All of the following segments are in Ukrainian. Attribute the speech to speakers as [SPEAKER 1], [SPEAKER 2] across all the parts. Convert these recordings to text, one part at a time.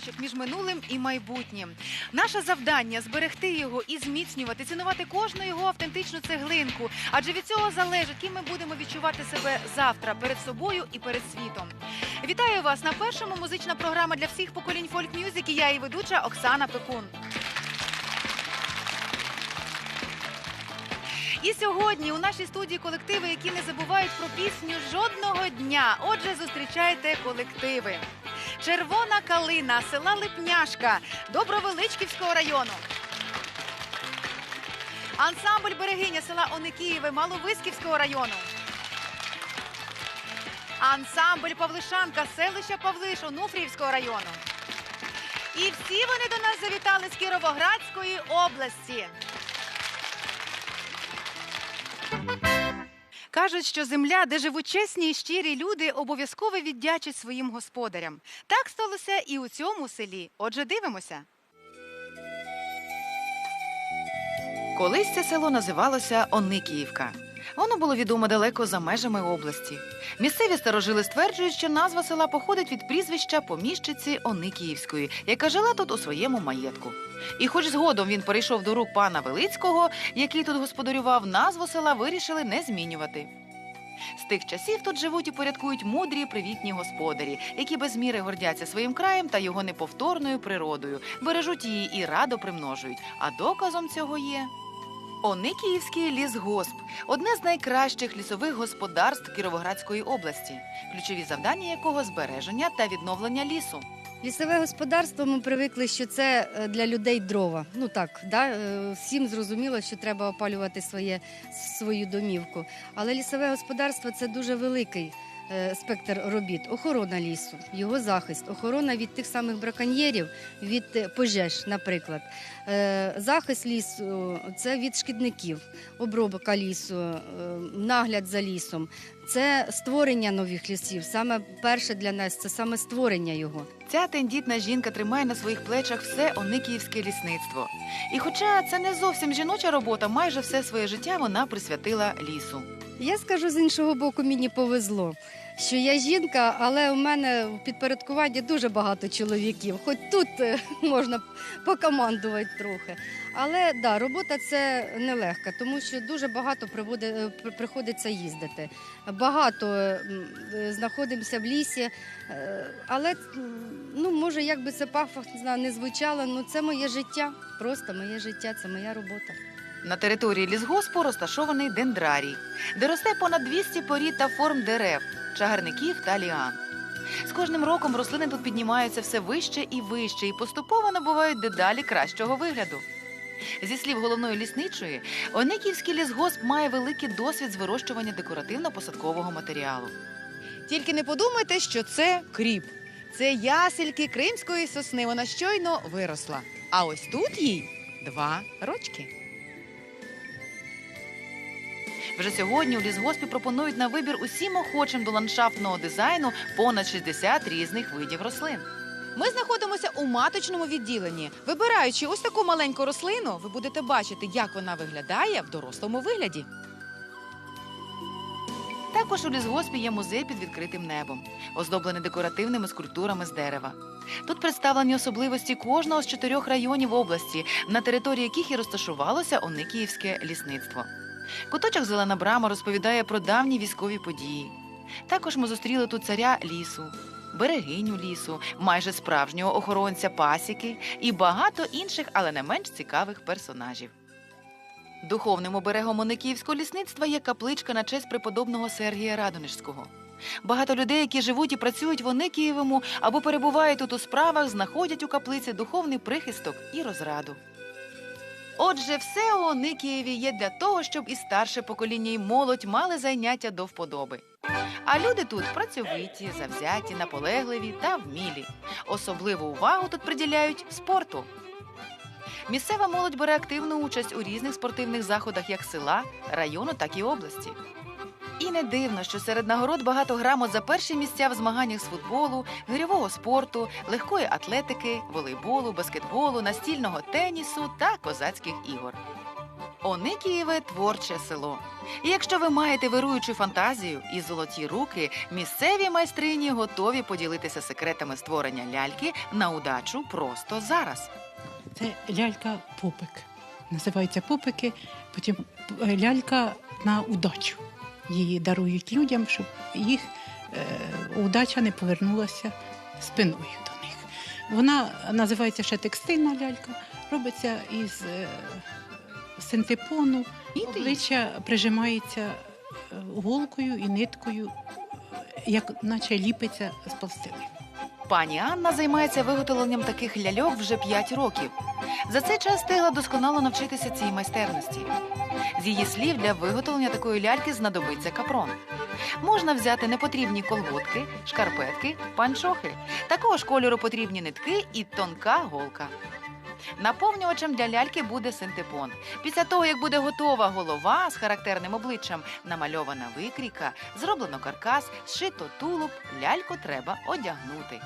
[SPEAKER 1] Місточок між минулим і майбутнім. Наше завдання зберегти його і зміцнювати, цінувати кожну його автентичну цеглинку. Адже від цього залежить, ким ми будемо відчувати себе завтра перед собою і перед світом. Вітаю вас на першому музична програма для всіх поколінь фольк-мюзик і я її ведуча Оксана Пекун. І сьогодні у нашій студії колективи, які не забувають про пісню жодного дня. Отже, зустрічайте колективи. Червона калина села Липняшка Добровеличківського району. Ансамбль берегиня села Оникієве Маловиськівського району. Ансамбль Павлишанка селища Павлиш Онуфріївського району. І всі вони до нас завітали з Кіровоградської області. Кажуть, що земля, де живуть чесні і щирі люди, обов'язково віддячить своїм господарям. Так сталося і у цьому селі. Отже, дивимося. Колись це село називалося Оникіївка. Воно було відомо далеко за межами області. Місцеві старожили стверджують, що назва села походить від прізвища поміщиці Оникіївської, яка жила тут у своєму маєтку. І хоч згодом він перейшов до рук пана Велицького, який тут господарював, назву села вирішили не змінювати. З тих часів тут живуть і порядкують мудрі привітні господарі, які без міри гордяться своїм краєм та його неповторною природою, бережуть її і радо примножують. А доказом цього є. Оникіївський лісгосп одне з найкращих лісових господарств Кіровоградської області, ключові завдання якого збереження та відновлення лісу.
[SPEAKER 2] Лісове господарство ми привикли, що це е, для людей дрова. Ну так, да? е, всім зрозуміло, що треба опалювати своє, свою домівку. Але лісове господарство це дуже великий спектр робіт. Охорона лісу, його захист, охорона від тих самих браконьєрів, від е, пожеж, наприклад. Е, Захист лісу це від шкідників, обробка лісу, е, нагляд за лісом. Це створення нових лісів. Саме перше для нас це саме створення його.
[SPEAKER 1] Ця тендітна жінка тримає на своїх плечах все оникіївське лісництво. І хоча це не зовсім жіноча робота, майже все своє життя вона присвятила лісу.
[SPEAKER 2] Я скажу з іншого боку, мені повезло, що я жінка, але у мене в підпорядкуванні дуже багато чоловіків. Хоч тут е, можна покомандувати трохи. Але да, робота це нелегка, тому що дуже багато е, приходиться їздити. Багато е, знаходимося в лісі, але ну, може, як би це пафосно не звучало, ну це моє життя. Просто моє життя, це моя робота.
[SPEAKER 1] На території лісгоспу розташований дендрарій, де росте понад 200 порід та форм дерев, чагарників та ліан. З кожним роком рослини тут піднімаються все вище і вище і поступово набувають дедалі кращого вигляду. Зі слів головної лісничої, Ониківський лісгосп має великий досвід з вирощування декоративно-посадкового матеріалу. Тільки не подумайте, що це кріп. Це ясельки кримської сосни. Вона щойно виросла. А ось тут їй два рочки. Вже сьогодні у лісгоспі пропонують на вибір усім охочим до ландшафтного дизайну понад 60 різних видів рослин. Ми знаходимося у маточному відділенні. Вибираючи ось таку маленьку рослину, ви будете бачити, як вона виглядає в дорослому вигляді. Також у лісгоспі є музей під відкритим небом, оздоблений декоративними скульптурами з дерева. Тут представлені особливості кожного з чотирьох районів області, на території яких і розташувалося Оникіївське лісництво. Куточок Зелена Брама розповідає про давні військові події. Також ми зустріли тут царя лісу, берегиню лісу, майже справжнього охоронця пасіки і багато інших, але не менш цікавих персонажів. Духовним оберегом Оникіївського лісництва є капличка на честь преподобного Сергія Радонежського. Багато людей, які живуть і працюють в Оникієвому або перебувають тут у справах, знаходять у каплиці духовний прихисток і розраду. Отже, все у Никієві є для того, щоб і старше покоління, і молодь мали зайняття до вподоби. А люди тут працьовиті, завзяті, наполегливі та вмілі. Особливу увагу тут приділяють спорту. Місцева молодь бере активну участь у різних спортивних заходах як села, району, так і області. І не дивно, що серед нагород багато грамот за перші місця в змаганнях з футболу, гирьового спорту, легкої атлетики, волейболу, баскетболу, настільного тенісу та козацьких ігор. Оникієве творче село. І якщо ви маєте вируючу фантазію і золоті руки, місцеві майстрині готові поділитися секретами створення ляльки на удачу просто зараз.
[SPEAKER 3] Це лялька попик. Називаються попики, потім е, лялька на удачу. Її дарують людям, щоб їх е, удача не повернулася спиною до них. Вона називається ще текстильна лялька, робиться із е, синтепону, і обличчя прижимається е, голкою і ниткою, як наче ліпиться з пластилину.
[SPEAKER 1] Пані Анна займається виготовленням таких ляльок вже 5 років. За цей час встигла досконало навчитися цій майстерності. З її слів, для виготовлення такої ляльки знадобиться капрон. Можна взяти непотрібні колготки, шкарпетки, панчохи. Такого ж кольору потрібні нитки і тонка голка. Наповнювачем для ляльки буде синтепон. Після того, як буде готова голова з характерним обличчям, намальована викрійка, зроблено каркас, зшито тулуб, ляльку треба одягнути.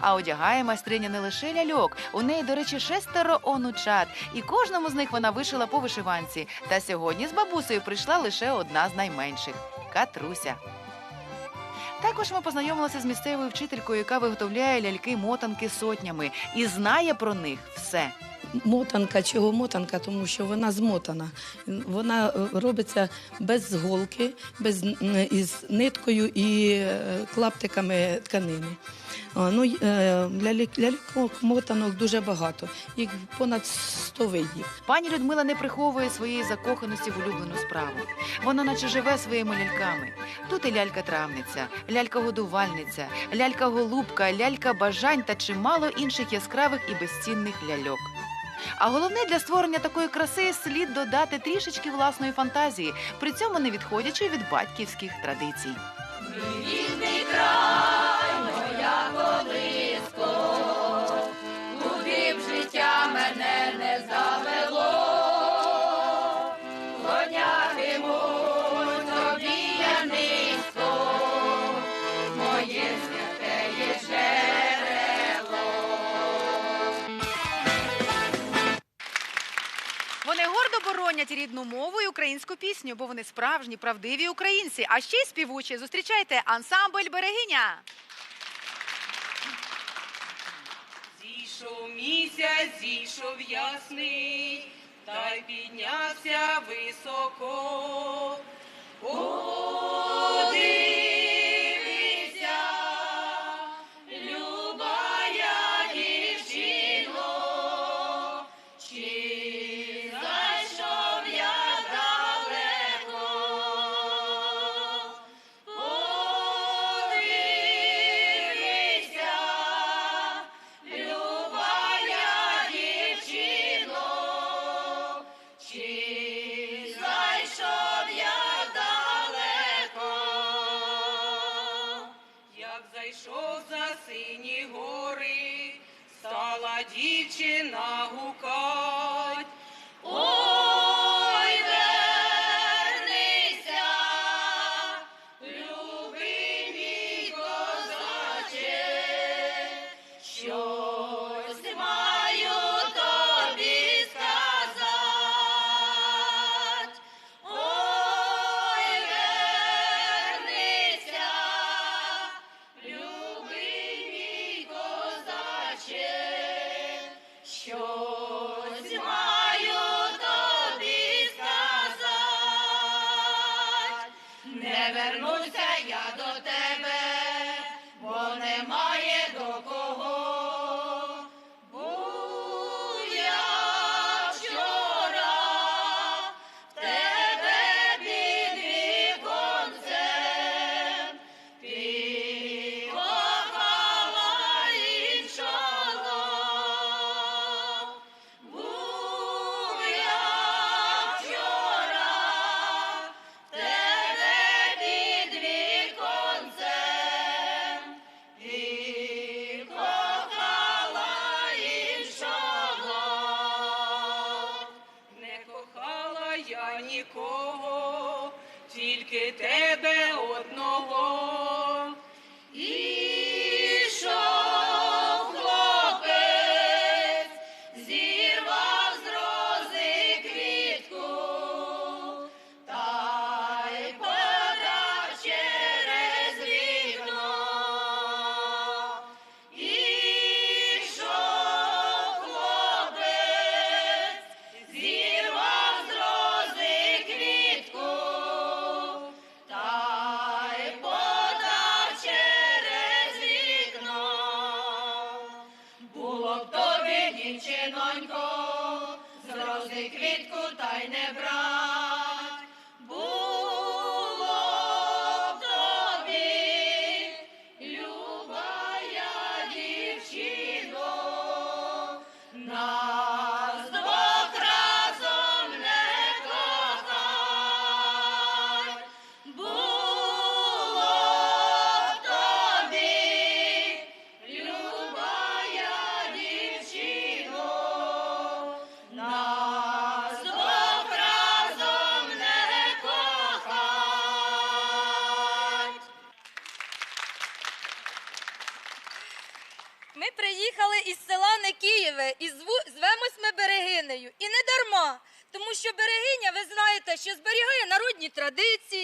[SPEAKER 1] А одягає майстриня не лише ляльок. У неї, до речі, шестеро онучат, і кожному з них вона вишила по вишиванці. Та сьогодні з бабусею прийшла лише одна з найменших Катруся. Також ми познайомилися з місцевою вчителькою, яка виготовляє ляльки-мотанки сотнями і знає про них все.
[SPEAKER 4] Мотанка, чого мотанка, тому що вона змотана. Вона е, робиться без голки, без із ниткою і е, клаптиками тканини. Ну, е, ляльок мотанок дуже багато, їх понад 100 видів.
[SPEAKER 1] Пані Людмила не приховує своєї закоханості в улюблену справу. Вона наче живе своїми ляльками. Тут і лялька-травниця, лялька-годувальниця, лялька-голубка, лялька бажань та чимало інших яскравих і безцінних ляльок. А головне для створення такої краси слід додати трішечки власної фантазії, при цьому не відходячи від батьківських традицій.
[SPEAKER 5] Куди
[SPEAKER 6] гордо боронять рідну мову і українську пісню, бо вони справжні, правдиві українці. А ще й співучі. Зустрічайте ансамбль Берегиня.
[SPEAKER 7] Зійшов місяць, зійшов ясний, та й піднявся високо. Подивися, дівчина гукать.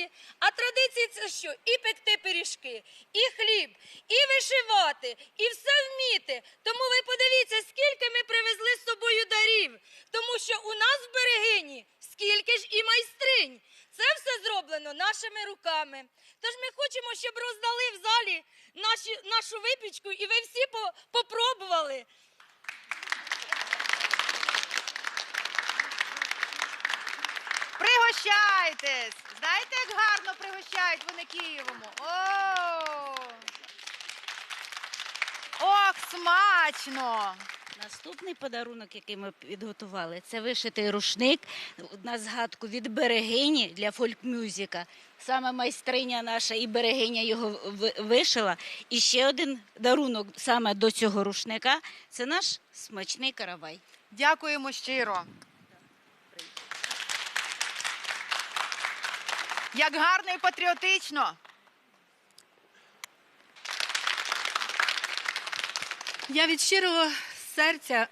[SPEAKER 8] Традиції. А традиції це що? І пекти пиріжки, і хліб, і вишивати, і все вміти. Тому ви подивіться, скільки ми привезли з собою дарів. Тому що у нас в берегині скільки ж і майстринь. Це все зроблено нашими руками. Тож ми хочемо, щоб роздали в залі нашу випічку, і ви всі попробували.
[SPEAKER 6] Пригощайтесь! Знаєте, як гарно пригощають вони Києвому? О! Ох, смачно!
[SPEAKER 9] Наступний подарунок, який ми підготували, це вишитий рушник на згадку від берегині для фольк-мюзика. Саме майстриня наша і берегиня його вишила. І ще один дарунок саме до цього рушника це наш смачний каравай.
[SPEAKER 6] Дякуємо щиро. Як гарно і патріотично.
[SPEAKER 10] Я від щирого серця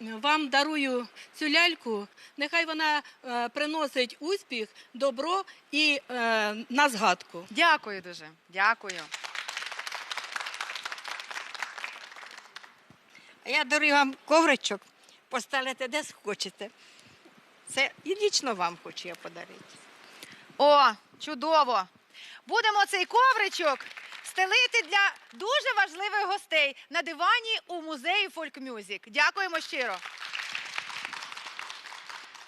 [SPEAKER 10] вам дарую цю ляльку. Нехай вона е, приносить успіх, добро і е, на згадку.
[SPEAKER 6] Дякую дуже. Дякую.
[SPEAKER 11] А я дарую вам ковричок, поставите де схочете. Це і лічно вам хочу я подарити.
[SPEAKER 6] О, чудово! Будемо цей ковричок стелити для дуже важливих гостей на дивані у музеї Фольк Мюзик. Дякуємо щиро.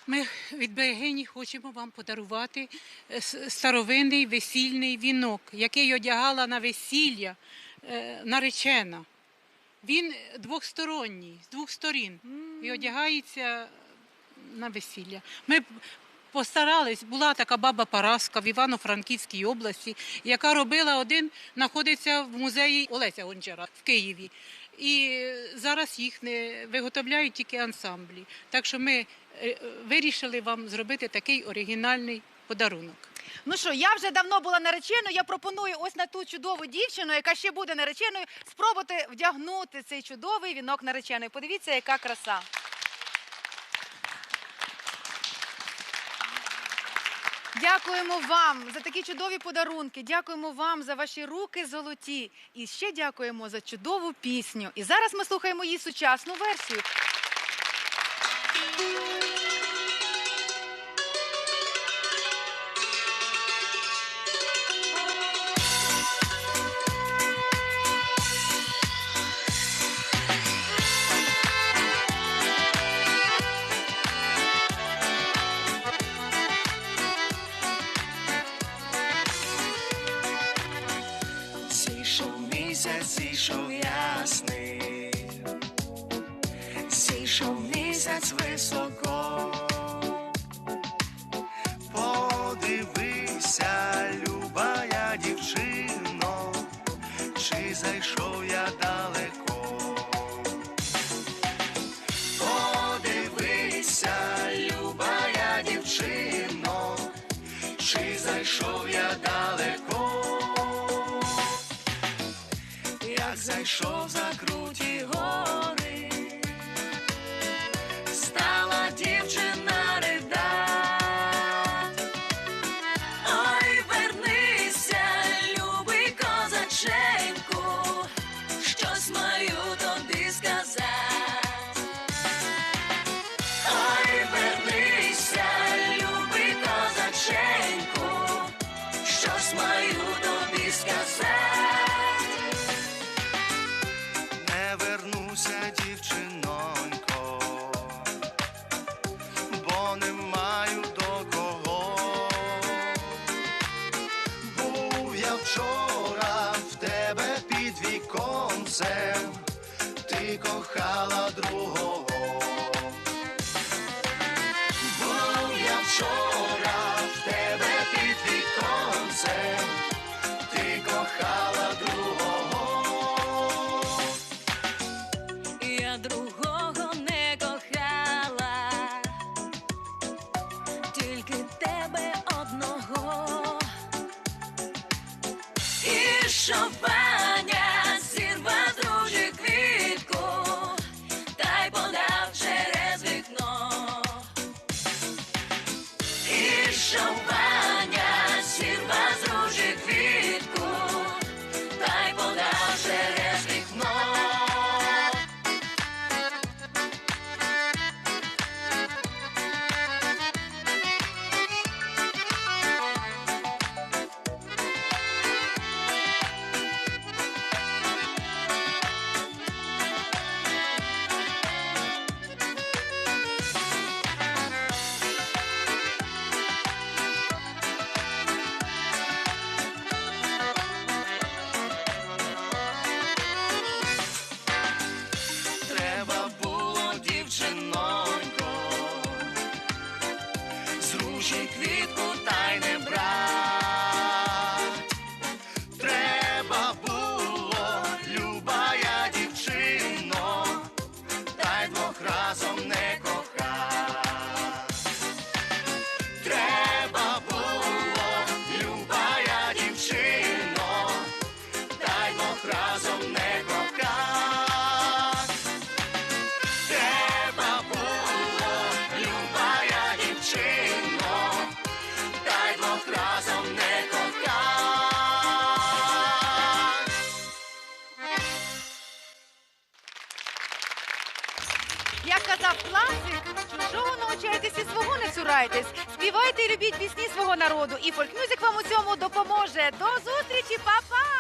[SPEAKER 3] Ми від берегині хочемо вам подарувати е, старовинний весільний вінок, який одягала на весілля е, наречена. Він двохсторонній, з двох сторін і одягається на весілля. Ми постарались, була така баба Параска в Івано-Франківській області, яка робила один, знаходиться в музеї Олеся Гончара в Києві. І зараз їх не виготовляють тільки ансамблі. Так що ми е, вирішили вам зробити такий оригінальний подарунок.
[SPEAKER 6] Ну що, я вже давно була нареченою. Я пропоную ось на ту чудову дівчину, яка ще буде нареченою, спробувати вдягнути цей чудовий вінок нареченої. Подивіться, яка краса. Дякуємо вам за такі чудові подарунки. Дякуємо вам за ваші руки золоті. І ще дякуємо за чудову пісню. І зараз ми слухаємо її сучасну версію.
[SPEAKER 12] Зійшов ясний, зійшов місяць високо. Подивися, любая дівчино, чи зайшов я далеко. Подивися, любая дівчино, чи зайшов я далеко. Зайшов за круті гори, стала дівчина рида. Ой, вернися, любий козаченьку, щось маю тобі сказати. Ой, вернися, любий козаченьку, щось маю тобі сказати. Я
[SPEAKER 6] Як казав класик, чужого навчайтесь і свого не цурайтесь. Співайте і любіть пісні свого народу. І фольк-мюзик вам у цьому допоможе. До зустрічі, па-па!